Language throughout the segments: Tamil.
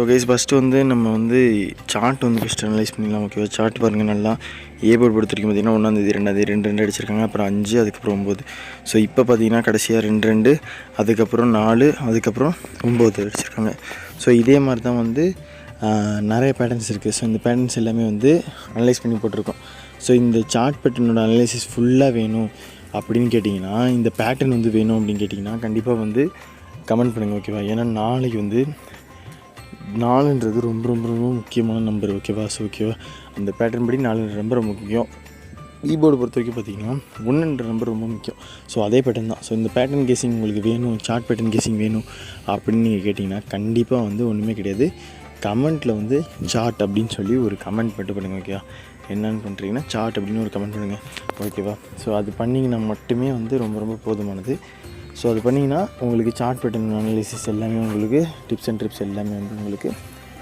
ஸோ கைஸ் ஃபஸ்ட்டு வந்து நம்ம வந்து சார்ட் வந்து ஃபஸ்ட் அனலைஸ் பண்ணிடலாம் ஓகேவா சார்ட் பாருங்கள் நல்லா ஏ போர்டு படுத்திருக்கும் பார்த்திங்கன்னா பார்த்தீங்கன்னா ஒன்றாந்தேதி ரெண்டாந்தேதி ரெண்டு ரெண்டு அடிச்சிருக்காங்க. அப்புறம் அஞ்சு அதுக்கப்புறம் ஒம்பது ஸோ இப்போ பார்த்தீங்கன்னா கடைசியாக ரெண்டு ரெண்டு அதுக்கப்புறம் நாலு அதுக்கப்புறம் ஒம்பது அடிச்சிருக்காங்க. ஸோ இதே மாதிரி தான் வந்து நிறைய பேட்டர்ன்ஸ் இருக்குது ஸோ இந்த பேட்டர்ன்ஸ் எல்லாமே வந்து அனலைஸ் பண்ணி போட்டிருக்கோம். ஸோ இந்த சார்ட் பேட்டர்னோட அனலைசிஸ் ஃபுல்லாக வேணும் அப்படின்னு கேட்டிங்கன்னா இந்த பேட்டர்ன் வந்து வேணும் அப்படின்னு கேட்டிங்கன்னா கண்டிப்பாக வந்து கமெண்ட் பண்ணுங்கள் ஓகேவா ஏன்னா நாளைக்கு வந்து நாலுன்றது ரொம்ப ரொம்ப ரொம்ப முக்கியமான நம்பர் ஓகேவா ஸோ ஓகேவா அந்த பேட்டர்ன் படி நாலுன்ற ரொம்ப ரொம்ப முக்கியம். கீபோர்டு பொறுத்த வரைக்கும் பார்த்தீங்கன்னா ஒன்றுன்ற நம்பர் ரொம்ப முக்கியம். ஸோ அதே பேட்டர்ன் தான். ஸோ இந்த பேட்டர்ன் கேசிங் உங்களுக்கு வேணும் சார்ட் பேட்டர்ன் கேசிங் வேணும் அப்படின்னு நீங்கள் கேட்டிங்கன்னா கண்டிப்பாக வந்து ஒன்றுமே கிடையாது. கமெண்ட்டில் வந்து சார்ட் அப்படின்னு சொல்லி ஒரு கமெண்ட் மட்டும் பண்ணுங்கள் ஓகேவா என்னென்னு பண்ணுறீங்கன்னா சார்ட் அப்படின்னு ஒரு கமெண்ட் பண்ணுங்கள் ஓகேவா ஸோ அது பண்ணிங்கன்னா மட்டுமே வந்து ரொம்ப ரொம்ப போதுமானது. ஸோ அது பண்ணிங்கன்னா உங்களுக்கு சார்ட் பேட்டர்ன் அனாலிசிஸ் எல்லாமே உங்களுக்கு டிப்ஸ் அண்ட் ட்ரிப்ஸ் எல்லாமே வந்து உங்களுக்கு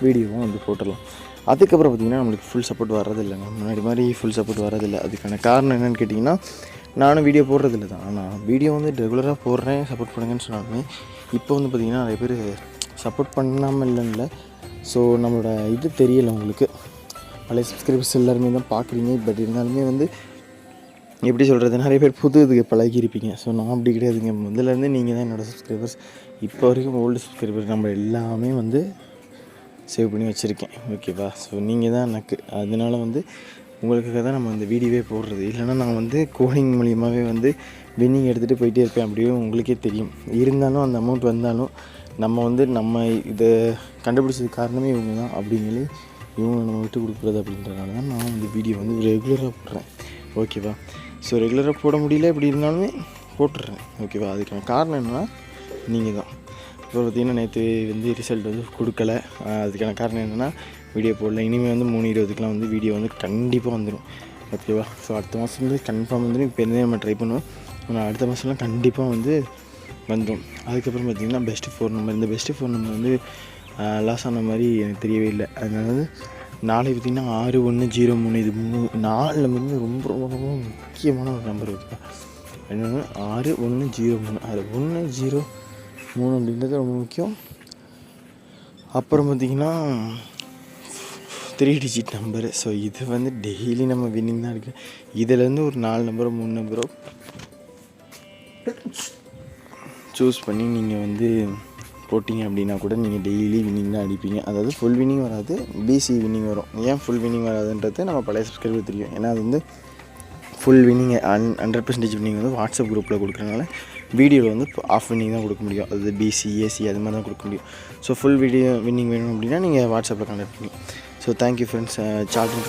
வீடியோவும் வந்து போட்டுடலாம். அதுக்கப்புறம் பார்த்திங்கன்னா நம்மளுக்கு ஃபுல் சப்போர்ட் வரதில்லைங்க முன்னாடி மாதிரி ஃபுல் சப்போர்ட் வரதில்லை அதுக்கான காரணம் என்னென்னு கேட்டிங்கன்னா நானும் வீடியோ போடுறதில்ல தான் ஆனால் வீடியோ வந்து ரெகுலராக போடுறேன் சப்போர்ட் பண்ணுங்கன்னு சொன்னாலுமே இப்போ வந்து பார்த்திங்கன்னா நிறைய பேர் சப்போர்ட் பண்ணாமல் இல்லைன்னு ஸோ நம்மளோட இது தெரியலை உங்களுக்கு. பழைய சப்ஸ்கிரைபர்ஸ் எல்லாருமே தான் பார்க்குறீங்க. பட் இருந்தாலுமே வந்து எப்படி சொல்கிறது நிறைய பேர் புது இதுக்கு பழகிருப்பீங்க ஸோ நான் அப்படி கிடையாதுங்க. முதலேருந்து நீங்கள் தான் என்னோடய சப்ஸ்கிரைபர்ஸ் இப்போ வரைக்கும் ஓல்டு சப்ஸ்கிரைபர் நம்ம எல்லாமே வந்து சேவ் பண்ணி வச்சுருக்கேன். ஓகேவா ஸோ நீங்கள் தான் எனக்கு. அதனால வந்து உங்களுக்காக தான் நம்ம இந்த வீடியோவே போடுறது. இல்லைன்னா நான் வந்து கோடிங் மூலியமாகவே வந்து வின்னிங் எடுத்துகிட்டு போயிட்டே இருப்பேன். அப்படியே உங்களுக்கே தெரியும். இருந்தாலும் அந்த அமௌண்ட் வந்தாலும் நம்ம வந்து நம்ம இதை கண்டுபிடிச்சது காரணமே இவங்க தான். அப்படிங்களே இவங்க நம்ம விட்டு கொடுக்குறது அப்படின்றனால தான் நான் இந்த வீடியோ வந்து ரெகுலராக போடுறேன். ஓகேவா ஸோ ரெகுலராக போட முடியல இப்படி இருந்தாலுமே போட்டுடுறேன். ஓகேவா அதுக்கான காரணம் என்னென்னா நீங்கள் தான் இப்போ பார்த்தீங்கன்னா நேற்று வந்து ரிசல்ட் வந்து கொடுக்கல. அதுக்கான காரணம் என்னென்னா வீடியோ போடல. இனிமேல் வந்து மூணு இருபதுக்கெலாம் வந்து வீடியோ வந்து கண்டிப்பாக வந்துடும் ஓகேவா ஸோ அடுத்த மாதம் வந்து கன்ஃபார்ம் வந்துடும் இப்போ இருந்தே நம்ம ட்ரை பண்ணுவோம்? ஆனால் அடுத்த மாதம்லாம் கண்டிப்பாக வந்து வந்துடும் அதுக்கப்புறம் பார்த்திங்கன்னா பெஸ்ட்டு ஃபோன் நம்பர் இந்த பெஸ்ட்டு ஃபோன் நம்பர் வந்து லாஸ் ஆன மாதிரி எனக்கு தெரியவே இல்லை. அதனால வந்து நாளை பார்த்திங்கன்னா ஆறு ஒன்று ஜீரோ மூணு. இது மூணு நாலு வந்து ரொம்ப ரொம்ப ரொம்ப முக்கியமான ஒரு நம்பர் இருக்குது என்னென்னா ஆறு ஒன்று ஜீரோ மூணு. அது ஒன்று ஜீரோ மூணு அப்படின்றது ரொம்ப முக்கியம். அப்புறம் பார்த்திங்கன்னா த்ரீ டிஜிட் நம்பரு ஸோ இது வந்து டெய்லி நம்ம வின்னிங் தான் இருக்குது இதுலேருந்து ஒரு நாலு நம்பரோ மூணு நம்பரோ சூஸ் பண்ணி நீங்கள் வந்து போட்டிங்க அப்படின்னா கூட நீங்கள் டெய்லி வின்னிங் தான் அடிப்பீங்க. அதாவது ஃபுல் வின்னிங் வராது பிசி வின்னிங் வரும். ஏன் ஃபுல் வின்னிங் வராதுன்றது நம்ம பழைய சப்ஸ்கிரைபர் தெரியும். ஏன்னா அது வந்து full winning one hundred percentage winning வந்து வாட்ஸ்அப் குரூப்பில் கொடுக்குறனால வீடியோவில் வந்து ஆஃப் வின்னிங் தான் கொடுக்க முடியும். அது பிசி ஏசி அது மாதிரி தான் கொடுக்க முடியும். ஸோ ஃபுல் வீடியோ வின்னிங் வேணும் அப்படின்னா நீங்கள் வாட்ஸ்அப்பில் கான்டாக்ட் பண்ணி ஸோ தேங்க்யூ ஃப்ரெண்ட்ஸ் சார்ஜிங்